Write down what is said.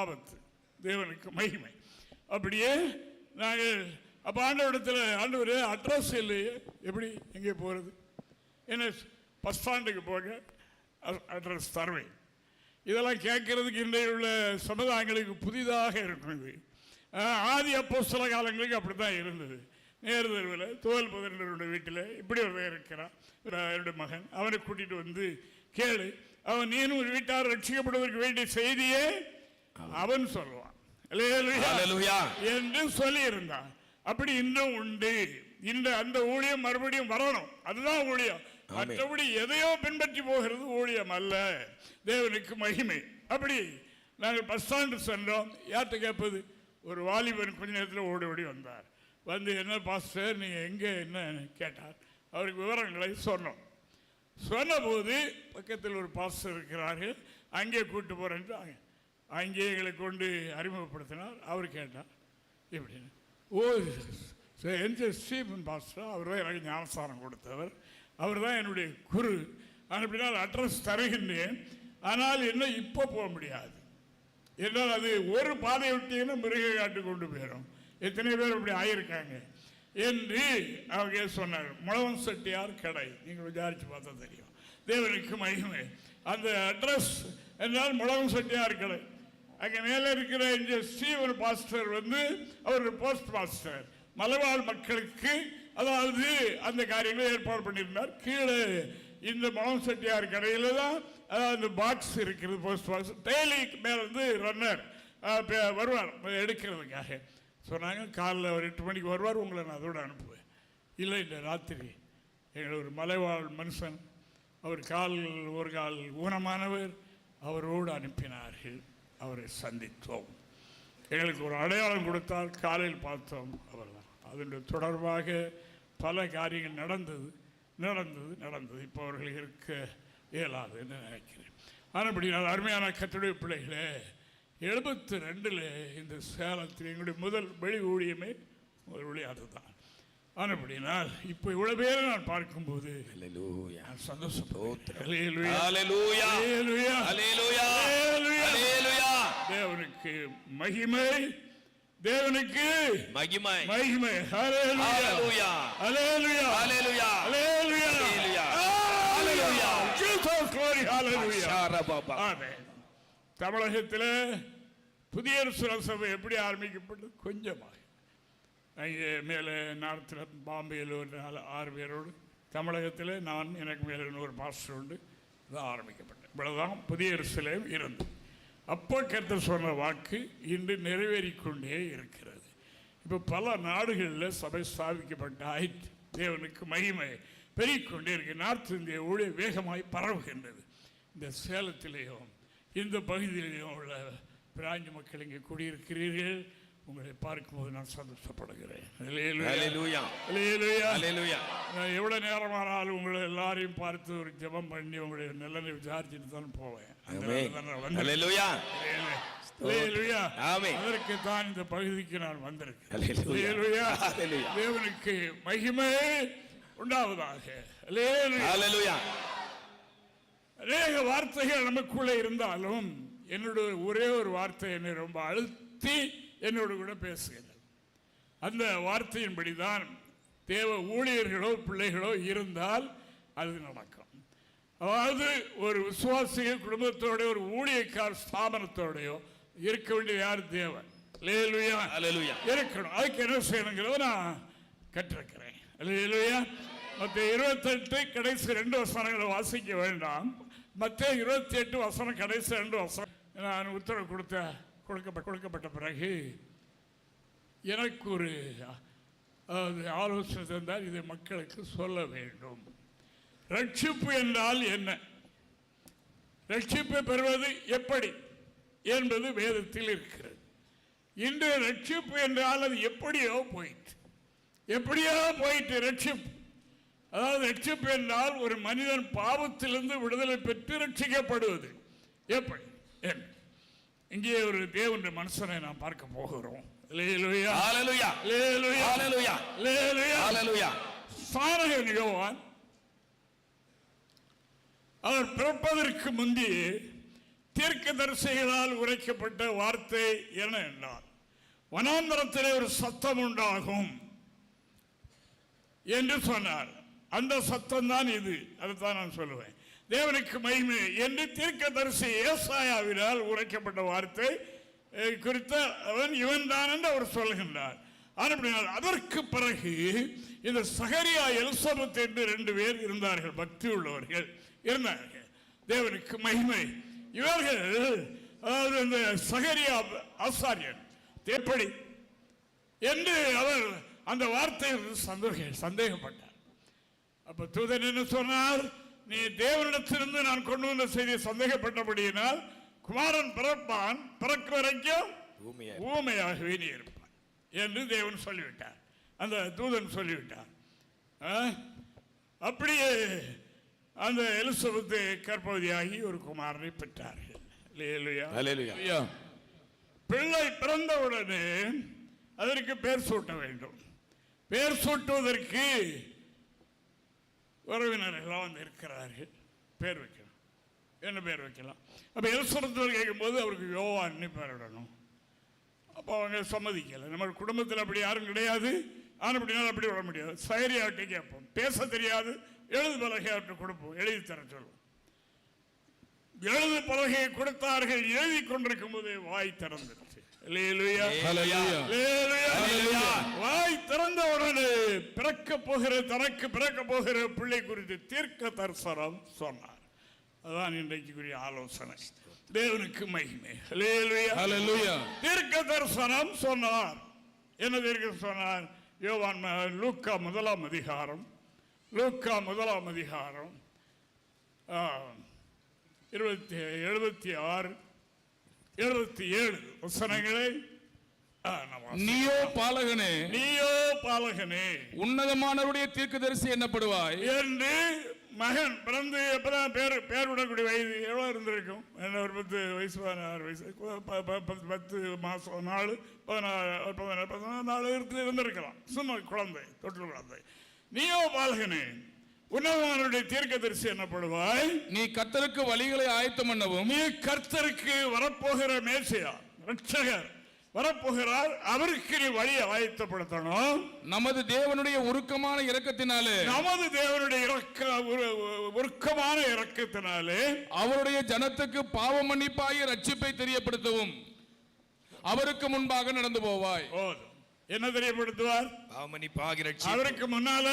ஆபத்து தேவனுக்கு மகிமை. அப்படியே நாங்கள் அப்போ ஆண்டவரிடத்தில் ஆண்டவர் அட்ரஸ் இல்லையே எப்படி எங்கே போகிறது என்ன பஸ் ஸ்டாண்டுக்கு போக அட்ரஸ் தருவேன். இதெல்லாம் கேட்கறதுக்கு இன்றைய உள்ள சமுதாயங்களுக்கு புதிதாக இருக்கிறது ஆதி அப்போ சில காலங்களுக்கு அப்படி தான் இருந்தது நேருதல்வில் தோல் பதினருடைய வீட்டில் இப்படி ஒரு இருக்கிறான். ஒரு- என்னுடைய மகன். அவனை கூட்டிகிட்டு வந்து கேளு. அவன் நீனும் ஒரு வீட்டார் ரட்சிக்கப்படுவதற்கு வேண்டிய செய்தியே அவன் சொல்லுவான். என்று சொல்லி இருந்தான் அப்படி இன்னும் உண்டு. இந்த அந்த ஊழியம் மறுபடியும் வரணும். அதுதான் ஊழியம். மற்றபடி எதையோ பின்பற்றி போகிறது ஊழியம் அல்ல. தேவனுக்கு மகிமை. அப்படி நாங்கள் பஸ் ஸ்டாண்டு சென்றோம். யார்கிட்ட கேட்பது? ஒரு வாலிபன் கொஞ்ச நேரத்தில் ஓடி ஓடி வந்தார். வந்து என்ன பாஸ்டர் நீங்கள் எங்கே? என்ன கேட்டார். அவருக்கு விவரங்களை சொன்னோம். சொன்னபோது பக்கத்தில் ஒரு பாஸ்டர் இருக்கிறார்கள். அங்கே கூட்டு போகிறேன்ட்டு அங்கே எங்களை கொண்டு அறிமுகப்படுத்தினார். அவர் கேட்டார் இப்படின்னு. ஓ சரி, எந்த ஸ்டீபன் பாஸ்டர். அவர் தான் எனக்கு ஞானஸ்தானம் கொடுத்தவர். அவர் தான் என்னுடைய குரு. நான் அட்ரஸ் தருகின்றேன். ஆனால் என்ன இப்போ போக முடியாது. என்றால் அது ஒரு பாதை விட்டீங்கன்னா மிருக காட்டு கொண்டு போயிடும். எத்தனை பேர் அப்படி ஆயிருக்காங்க? என்று அவங்க சொன்னார். முழவன் செட்டியார் கடை. நீங்கள் விசாரித்து பார்த்தா தெரியும். தேவனுக்கு மகிமை. அந்த அட்ரஸ் என்றால் முழவன் செட்டியார் கடை. அங்கே மேலே இருக்கிற இந்த ஸ்டீவன் பாஸ்டர் வந்து அவர் போஸ்ட் மாஸ்டர் மலைவாழ் மக்களுக்கு அதாவது அந்த காரியங்களை ஏற்பாடு பண்ணியிருந்தார். கீழே இந்த மனம் செட்டியார் கடையில் தான் அதாவது அந்த பாக்ஸ் இருக்கிறது போஸ்ட் பாக்ஸ் டெய்லி மேலே வந்து ரன்னர் வருவார் எடுக்கிறதுக்காக. சொன்னாங்க காலைல ஒரு எட்டு மணிக்கு வருவார் உங்களை நான் அதோட அனுப்புவேன். இல்லை இந்த ராத்திரி எங்கள் ஒரு மலைவாழ் மனுஷன் அவர் கால் ஒரு கால் ஊனமானவர் அவரோடு அனுப்பினார்கள். அவரை சந்தித்தோம். எங்களுக்கு ஒரு அடையாளம் கொடுத்தால் காலையில் பார்த்தோம் அவர்தான் அதனுடைய தொடர்பாக பல காரியங்கள் நடந்தது நடந்தது நடந்தது. இப்போ அவர்கள் இருக்க இயலாது என்று நினைக்கிறேன். நான் அருமையான கத்துடைய பிள்ளைகளே எழுபத்தி ரெண்டில் இந்த சேலத்தில் எங்களுடைய முதல் வெளி ஊழியமே ஒரு ஊழியம் அதுதான். ஆனபடினால் இப்போ இவ்வளோ பேரை நான் பார்க்கும்போது ஹalleluya நான் சந்தோஷப்படுகிறேன் ஹalleluya Hallelujah. ஹalleluya Hallelujah. ஹalleluya Hallelujah. ஹalleluya தேவனுக்கு மகிமை தேவனுக்கு. மகிமை. மகிமை. ஹalleluya. ஹalleluya glory, hallelujah. ஷாரபாபா ஆமென். தமிழகத்தில் புதிய சபை எப்படி ஆரம்பிக்கப்பட்டது? கொஞ்சமாக அங்கே மேலே நார்த்தில் பாம்பேயில் ஒரு நாலு ஆறு பேரோடு. தமிழகத்தில் நான் எனக்கு மேலே ஒரு பாஸ்டர் உண்டு. இது ஆரம்பிக்கப்பட்டது. இவ்வளவுதான் புதிய சிலையும் இருந்தது அப்போ கர்த்தர் சொன்ன வாக்கு இன்று நிறைவேறிக்கொண்டே இருக்கிறது. இப்போ பல நாடுகளில் சபை ஸ்தாபிக்கப்பட்ட ஆயிற்று தேவனுக்கு மகிமை பெருகிக்கொண்டே இருக்கு. நார்த் இந்திய ஊழிய வேகமாய் பரவுகின்றது. இந்த சேலத்திலேயும் இந்த பகுதியிலேயும் உள்ள பிராஞ்சி மக்கள் இங்கே குடியிருக்கிறீர்கள். உங்களை பார்க்கும்போது நான் சந்தோஷப்படுகிறேன். நான் எவ்வளோ நேரமானாலும் உங்களை எல்லாரையும் பார்த்து ஒரு ஜெபம் பண்ணி உங்களுடைய நல்லதை விசாரிச்சுட்டு தான் போவேன். அதற்கு தான் இந்த பகுதிக்கு நான் வந்திருக்கேன் தேவனுக்கு மகிமை உண்டாவதாக. அநேக வார்த்தைகள் நமக்குள்ளே இருந்தாலும் என்னோட ஒரே ஒரு வார்த்தை என்னை ரொம்ப அழுத்தி என்னோடு கூட பேசுகிறது அந்த வார்த்தையின்படி தான் தேவ ஊழியர்களோ பிள்ளைகளோ இருந்தால் அது நடக்கும். அதாவது ஒரு விசுவாசிக குடும்பத்தோட ஒரு ஊழியக்கார் ஸ்தாபனத்தோடையோ இருக்க வேண்டிய யார்? தேவன். இருக்கணும். அதுக்கு என்ன செய்யணுங்கிறத நான் கற்றிருக்கிறேன் மற்ற இருபத்தெட்டு கடைசி ரெண்டு வசனங்களை வாசிக்க வேண்டாம். மற்ற இருபத்தி எட்டு வசனம் கடைசி ரெண்டு வசனம். நான் உத்தரவு கொடுத்த கொடுக்கப்பட்ட கொடுக்கப்பட்ட பிறகு எனக்கு ஒரு அதாவது ஆலோசனை தந்தால் இதை மக்களுக்கு சொல்ல வேண்டும். ரட்சிப்பு என்றால் என்ன? ரட்சிப்பை பெறுவது எப்படி என்பது வேதத்தில் இருக்கிறது. இன்று ரட்சிப்பு என்றால் அது எப்படியோ போயிட்டு எப்படியோ போயிட்டு ரட்சிப்பு. அதாவது ரட்சிப்பு என்றால் ஒரு மனிதன் பாவத்திலிருந்து விடுதலை பெற்று ரட்சிக்கப்படுவது. எப்படி? என்ன? இங்கே ஒரு தேவனுடைய மனுஷனை நாம் பார்க்க போகிறோம். சாரகன் யோவான் அவர் பிறப்பதற்கு முந்தைய தீர்க்கதரிசிகளால் உரைக்கப்பட்ட வார்த்தை என்ன என்றால் வனாந்தரத்திலே ஒரு சத்தம் உண்டாகும் என்று சொன்னார். அந்த சத்தம் தான் இது. அதைத்தான் நான் சொல்லுவேன். தேவனுக்கு மகிமை. என்று தீர்க்க தரிசி ஏசாயாவினால் உரைக்கப்பட்ட வார்த்தை குறித்த அவன் இவன் தான் என்று அவர் சொல்கின்றார். ஆனால் அதற்கு பிறகு இந்த சகரியா எல்சபத் என்று ரெண்டு பேர் இருந்தார்கள். பக்தி உள்ளவர்கள் இருந்தார்கள். தேவனுக்கு மகிமை. இவர்கள் அதாவது இந்த சகரியா ஆசாரியன் எப்படி என்று அவர் அந்த வார்த்தையில் சந்தேக சந்தேகப்பட்டார். அப்ப தூதன் என்ன சொன்னார்? நீ தேவனிடத்திலிருந்து நான் கொண்டு வந்த செய்தியை சந்தேகப்பட்டபடியினால் குமாரன் பிறப்பான் பிறக்க வரைக்கும் ஊமையாகவே நீ இருப்பான் என்று தேவன் சொல்லிவிட்டார். அந்த தூதன் சொல்லிவிட்டார். ஆ? அப்படியே அந்த எலிசபெத்து கர்ப்பவதியாகி ஒரு குமாரனை பெற்றார்கள். பிள்ளை பிறந்தவுடனே அதற்கு பேர் சூட்ட வேண்டும். பேர் சூட்டுவதற்கு உறவினர்கள்லாம் வந்து இருக்கிறார்கள். பேர் வைக்கணும் என்ன பேர் வைக்கலாம்? அப்போ எலிசபெத்தில் கேட்கும்போது அவருக்கு யோவான்னு பேரிடணும் அப்போ அவங்க சம்மதிக்கலை. நம்ம குடும்பத்தில் அப்படி யாரும் கிடையாது. ஆனால் அப்படினாலும் அப்படி விட முடியாது. சைரியாவிட்ட கேட்போம். பேச தெரியாது. எழுது பலகையாவிட்ட கொடுப்போம். எழுதி தர சொல்லுவோம். எழுது பலகையை கொடுத்தார்கள். எழுதி கொண்டிருக்கும் போது வாய் திறந்துருச்சு. வாய் திறந்த உடனே பிறக்க போகிற தனக்கு பிறக்க போகிற பிள்ளை குறித்து தீர்க்க தரிசனம் சொன்னார். அதான் இன்றைக்குரிய ஆலோசனை. தேவனுக்கு மகிமை. தீர்க்க தரிசனம் சொன்னார். என்ன தீர்க்க சொன்னார் யோவான் லூக்கா முதலாம் அதிகாரம். லூக்கா முதலாம் அதிகாரம். இருபத்தி எழுபத்தி ஆறு. எழுபத்தி ஏழு வசனங்களை. நீயோ பாலகனே. நீயோ பாலகனே. உன்னதமானவருடைய தீர்க்கதரிசி என்னப்படுவாய்? என்று மகன் பிறந்து எப்பதான் பேர் பேர் விடக்கூடிய வயது எவ்வளோ இருந்திருக்கும்? என்ன ஒரு பத்து வயசு பதினாறு வயசு பத்து மாதம் நாலு பதினாறு பதினாறு பதினாறு இருந்து இருந்திருக்கலாம். சும்மா குழந்தை தொற்று குழந்தை. நீயோ பாலகனே. உன்னதமானுடைய தீர்க்கதரிசி என்னப்படுவாய்? நீ கர்த்தருக்கு வழிகளை ஆயத்தம் பண்ணவும் நீ கர்த்தருக்கு வரப்போகிற மேசியா ரட்சகர் வரப்போகிறார் அவருக்கு நீ வழியை ஆயத்தப்படுத்தணும். நமது தேவனுடைய உருக்கமான இரக்கத்தினாலே நமது தேவனுடைய இறக்க உரு- உருக்கமான இறக்கத்தினாலே அவருடைய ஜனத்துக்கு பாவ மன்னிப்பாகிய ரட்சிப்பை தெரியப்படுத்தவும் அவருக்கு முன்பாக நடந்து போவாய். என்ன தெரியப்படுத்துவார்? பாவமணி பாகிரட்சி அவருக்கு முன்னால